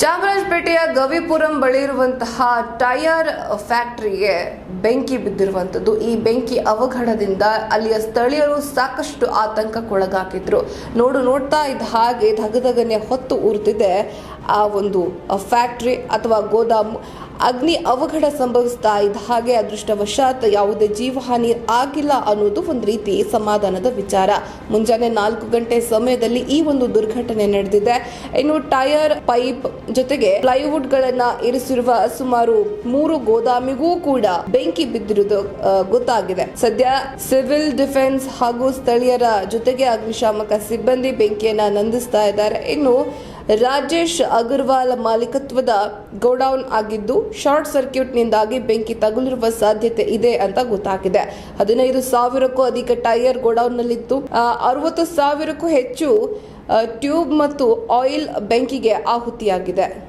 ಚಾಮರಾಜಪೇಟೆಯ ಗವಿಪುರಂ ಬಳಿ ಇರುವಂತಹ ಟೈರ್ ಫ್ಯಾಕ್ಟರಿಗೆ ಬೆಂಕಿ ಬಿದ್ದಿರುವಂಥದ್ದು. ಈ ಬೆಂಕಿ ಅವಘಡದಿಂದ ಅಲ್ಲಿಯ ಸ್ಥಳೀಯರು ಸಾಕಷ್ಟು ಆತಂಕಕ್ಕೊಳಗಾಕಿದ್ರು ನೋಡು, ನೋಡ್ತಾ ಇದ್ದ ಹಾಗೆ ಧಗಧಗನೆ ಹೊತ್ತು ಉರಿದಿದೆ ಆ ಒಂದು ಫ್ಯಾಕ್ಟ್ರಿ ಅಥವಾ ಗೋದಾಮು ಅಗ್ನಿ ಅವಘಡ ಸಂಭವಿಸ್ತಾ ಇದ್ದ ಹಾಗೆ ಅದೃಷ್ಟವಶಾತ್ ಯಾವುದೇ ಜೀವಹಾನಿ ಆಗಿಲ್ಲ ಅನ್ನೋದು ಒಂದು ರೀತಿ ಸಮಾಧಾನದ ವಿಚಾರ. ಮುಂಜಾನೆ ನಾಲ್ಕು ಗಂಟೆ ಸಮಯದಲ್ಲಿ ಈ ಒಂದು ದುರ್ಘಟನೆ ನಡೆದಿದೆ. ಇನ್ನು ಟೈರ್ ಪೈಪ್ ಜೊತೆಗೆ ಪ್ಲೈವುಡ್ ಗಳನ್ನ ಇರಿಸಿರುವ ಸುಮಾರು ಮೂರು ಗೋದಾಮಿಗೂ ಕೂಡ ಬೆಂಕಿ ಬಿದ್ದಿರುವುದು ಗೊತ್ತಾಗಿದೆ. ಸದ್ಯ ಸಿವಿಲ್ ಡಿಫೆನ್ಸ್ ಹಾಗೂ ಸ್ಥಳೀಯರ ಜೊತೆಗೆ ಅಗ್ನಿಶಾಮಕ ಸಿಬ್ಬಂದಿ ಬೆಂಕಿಯನ್ನ ನಂದಿಸ್ತಾ ಇದ್ದಾರೆ. ಇನ್ನು ರಾಜೇಶ್ ಅಗರ್ವಾಲ್ ಮಾಲೀಕತ್ವದ ಗೋಡೌನ್ ಆಗಿದ್ದು ಶಾರ್ಟ್ ಸರ್ಕ್ಯೂಟ್ನಿಂದಾಗಿ ಬೆಂಕಿ ತಗುಲಿರುವ ಸಾಧ್ಯತೆ ಇದೆ ಅಂತ ಗೊತ್ತಾಗಿದೆ. ಹದಿನೈದು ಸಾವಿರಕ್ಕೂ ಅಧಿಕ ಟೈರ್ ಗೋಡೌನ್ನಲ್ಲಿತ್ತು ಅರವತ್ತು ಸಾವಿರಕ್ಕೂ ಹೆಚ್ಚು ಟ್ಯೂಬ್ ಮತ್ತು ಆಯಿಲ್ ಬೆಂಕಿಗೆ ಆಹುತಿಯಾಗಿದೆ.